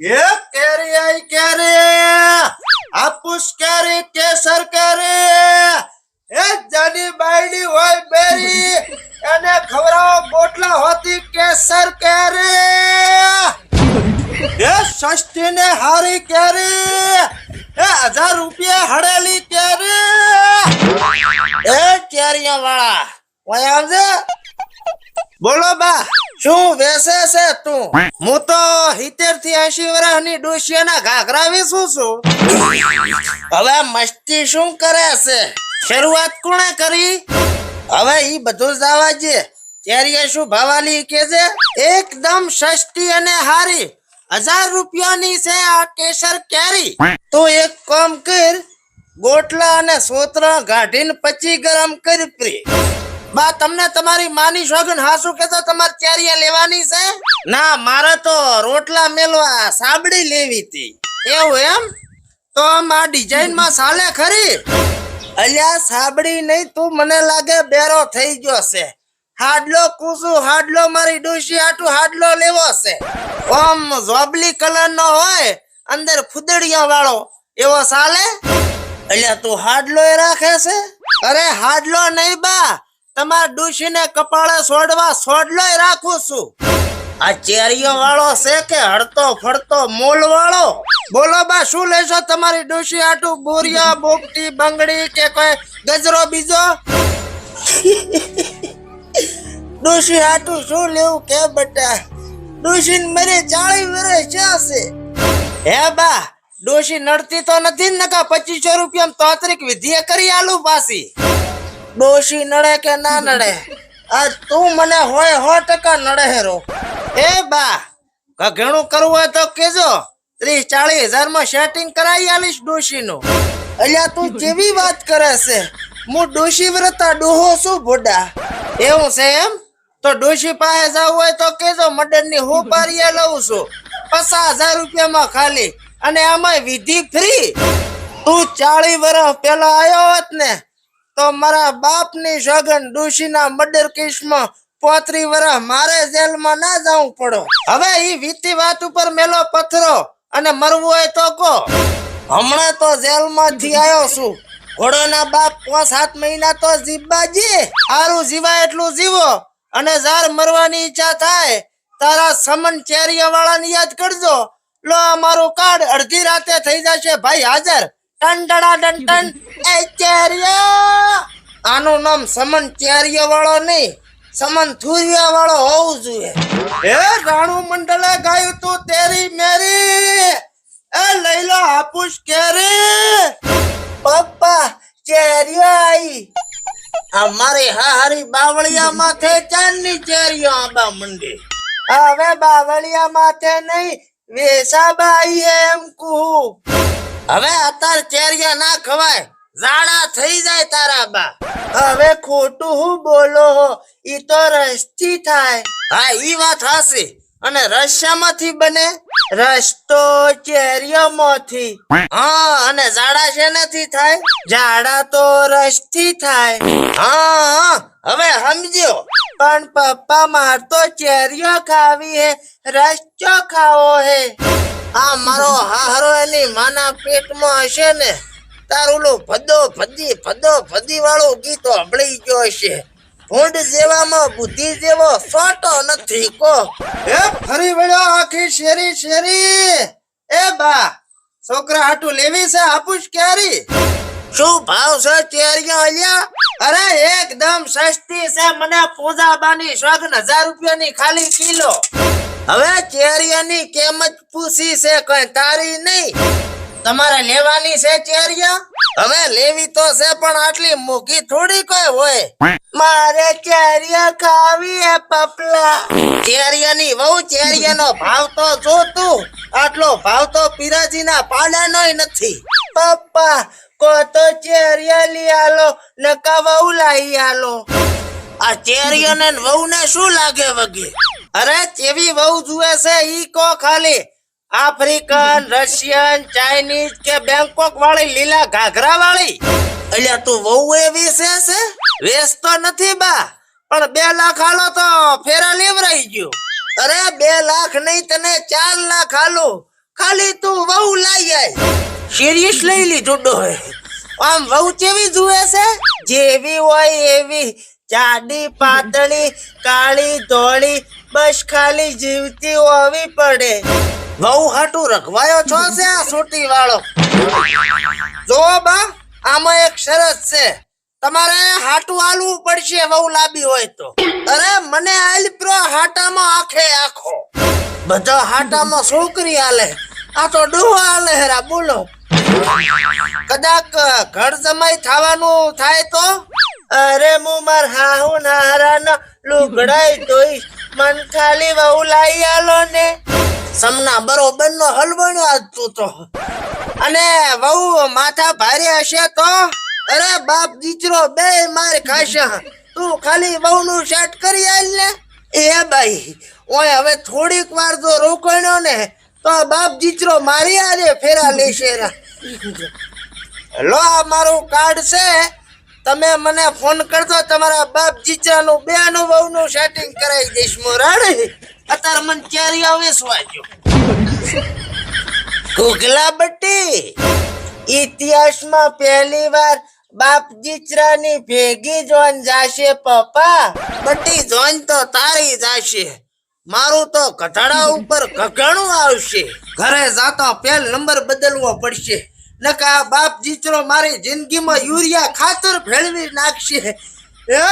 એ કેરી કેરી. હાપુસ કેરી કેસર કેરી. એ જાની બાયડી હોય બેરી. એને ખવડાવો બોટલા હોતી કેસર કેરી. એ સસ્તી ને હારી કેરી. એ હજાર રૂપિયા હડેલી કેરી. એ કેરીયા વાળા ઓય આવજે. બોલો બા. શું વેસે છે તું? હું તો હિતેરથી એસી વર્ષની ડોશિયાના ઘાઘરા વેચું છું. હવે મસ્તી શું કરે છે? શરૂઆત કોણે કરી? હવે ઈ બધું જવા જે ત્યારે શું ભાવાલી કે છે એકદમ સસ્તી અને હારી હજાર રૂપિયાની છે આ કેસર કેરી. તો એક કામ કર ગોટલા અને સોતરા ગાઢીને પચી ગરમ કરી પ્રી. બા તમને તમારી માની સોગન હાસુ કેતો તમારે ચારિયા લેવાની છે? ના મારે તો રોટલા મેલવા સાબડી લેવી હતી. એવું એમ? તો આ ડિઝાઇનમાં સાલે ખરી? અલ્યા સાબડી નહીં તું મને લાગે બેરો થઈ ગયો છે. હાડલો કુસુ હાડલો મારી ડોશી આટુ હાડલો લેવો છે. ઓમ જોબલી કલર નો હોય અંદર ફુદડિયા વાળો એવો સાલે? અલ્યા તું હાડલો એ રાખે છે? અરે હાડલો નહીં બા. તમાર ડોશીને કપાળે સોડવા સોડલો રાખું છું. આ ચેરીઓ વાળો છે કે હડતો ફરતો મોલ વાળો? બોલો બા, શું લેશો તમારી ડુશી આટું? બોરિયા બોકટી બંગડી કે કોઈ ગજરો બીજો? ડુશી આટું શું લેવું કે બટા? ડુશી મરે ચાળી વરે છે? હે બા, ડોશી નડતી તો નથી નકા પચીસો રૂપિયા તોતરીક વિધિએ કરી આલુ પાછી? ડોશી નડે કે ના નડે? આ તું મને હોય સો ટકા નડે હેરો. એ બા ઘણું કરવું હોય તો કેજો ત્રીસ ચાલીસ હજારમાં સેટિંગ કરાવી આલીશ ડોશી નું અલ્યા તું જેવી વાત કરે છે? હું ડોશી વ્રતા ડોહો છું ભોડા. એવું છે એમ? તો ડોશી પાસે જવું હોય તો કેજો મડનની હું પારીએ લઉં છું. પચાસ હજાર રૂપિયામાં ખાલી. અને આમાં વિધિ ફ્રી તું ચાળી વર્ષ પેલા આવ્યો હોત ને તો મારા બાપની સગન ડુશીના મર્ડર કેસમાં પોત્રી વર્ષ મારે જેલમાં ના જવું પડો. હવે ઈ વીતી વાત ઉપર મેલો પથરો અને મરવું હોય તો કો હમણાં તો જેલમાંથી આવ્યો છું. ઘોડોના બાપ પાંચ સાત મહિના તો જીવબાજી સારું જીવાય એટલું જીવો અને જાર મરવાની ઈચ્છા થાય. તારા સમન ચેરિયા વાળાને યાદ કરજો. લો અમારું કાર્ડ અડધી રાતે થઈ જશે. ભાઈ, હાજર. ટન ટડા ટન ટન એ ચેરિયા! આનું નામ સમન ચેરિયા વાળો નહીં સમન થુરિયા વાળો હોવું જોઈએ. એ રાણુ મંડળે ગાયું તું તેરી મેરી. એ લઈ લો હાપુસ કેરી. પપ્પા ચેરિયા આઈ. અમારી હારી બાવળિયા માથે ચાંદની ચેરીઓ આંબા મંડી. હવે બાવળિયા માથે નહીં વેસાબાઈ એમ કહું. હવે અત્યારે ચેરિયા ના ખવાય. ઝાડા થઈ જાય તારા બા. હવે ખોટું હું બોલો હો ઈ તો રસથી થાય. હા ઈ વાત હાસી અને રસ્યામાંથી બને? રસ્તો ચેરિયામાંથી. હા અને ઝાડા શેનાથી થાય? ઝાડા તો રસથી થાય. હા હા, હવે સમજ્યો. પણ પપ્પા માર તો ચેરિયો ખાવી હે રસ્તો ખાવો હે? આ મારો હાહરો એની માના પેટમાં હશે ને તારું ભદો ભદી ફદો ભદી વાળું ગીત હંભળી ગયો હશે. ભૂંડ જેવામાં બુદ્ધિ જેવો સોટો નથી કો. એ ફરી વળ્યો આખી શેરી શેરી. એ બા છોકરા હાટુ લેવી છે હાપુસ કેરી. શું ભાવ છે કેરીઓ અહીંયા? અરે એકદમ સસ્તી છે મને પૂજાબાની સોગન હજાર રૂપિયાની ખાલી કિલો. હવે ચેરિયાની કેમત પૂછી છે કોઈ તારી નહીં. તમારે લેવાની છે ચેરિયા? હવે લેવી તો છે, પણ આટલી મૂકી થોડી કોઈ હોય. મારે ચેરિયા ખાવી હે પપલા. ચેરિયાની વહુ, ચેરિયાનો ભાવ તો જો તું આટલો ભાવ તો પિરાજીના પાડાનોય નથી. પપ્પા કો તો ચેરિયા લઈ આલો, નકા વહુ લાઈ આલો. આ ચેરિયાને વહુને શું લાગે વગે? અરે કેવી વહુ જુએ છે ઈ કો ખાલી? આફ્રિકન, રશિયન, ચાઇનીઝ કે બેંકોક વાળી લીલા ઘાઘરા વાળી? અલ્યા તું વહુ એવી છે છે? વેચતો નથી બા, પણ બે લાખ હાલો તો ફેરા લેવરાઈ ગયો. અરે બે લાખ નહીં તને ચાર લાખ હાલો ખાલી તું વહુ લઈ જાય સિરિયસ લઈ લીધું ડોહે. આમ વહુ કેવી જુએ છે? જેવી હોય એવી જાડી પાતળી કાળી ધોળી બસ ખાલી જીવતી હોવી પડે. વહુ હાટું રખવાયો છો છે આ સોટી વાળો જો બા આમાં એક શરત છે. તમારે હાટું આલવું પડશે વહુ લાંબી હોય તો. અરે મને આલ પ્રો હાટામાં આખે આખો. બધા હાટામાં છોકરી આલે આ તો ડોહો આલે હેરા બોલો. કદાચ ઘર જમાઈ થવાનું થાય તો? હું માર હાહુ નારાના લુગડાઈ ધોઈ મન ખાલી વહુ લાઈ આલો ને. સમના બરોબર નો હલવણો તું તો. અને વહુ માથા ભારે હશે તો? અરે બાપ દીકરો બે માર ખાશે. તું ખાલી વહુ નું શેટ કરી આલ ને. એ ભાઈ ઓય હવે થોડીક વાર જો રોકાણ્યો ને, તો બાપ દીકરો મારી આજે ફેરા લેશે લો મારું કાર્ડ છે. તમે મને ફોન કરજો, તમારા બાપ જીચરાનું બે નું બહુ નું સેટિંગ કરાવી દઈશ મોરાડે અત્યારે મને ચારી આવે સ્વાજો? ઘોઘલા બટ્ટી, ઇતિહાસમાં પહેલી વાર બાપ જીચરાની ભેગી જોન જાશે પપ્પા? બટ્ટી જોન તો તારી જાશે. મારું તો ઘટાડા ઉપર ઘઘાણું આવશે. ઘરે જાતો પહેલ નંબર બદલવો પડશે. નકા બાપ જીચરો મારી જિંદગીમાં યુરિયા ખાતર ભેળવી નાખશે. એ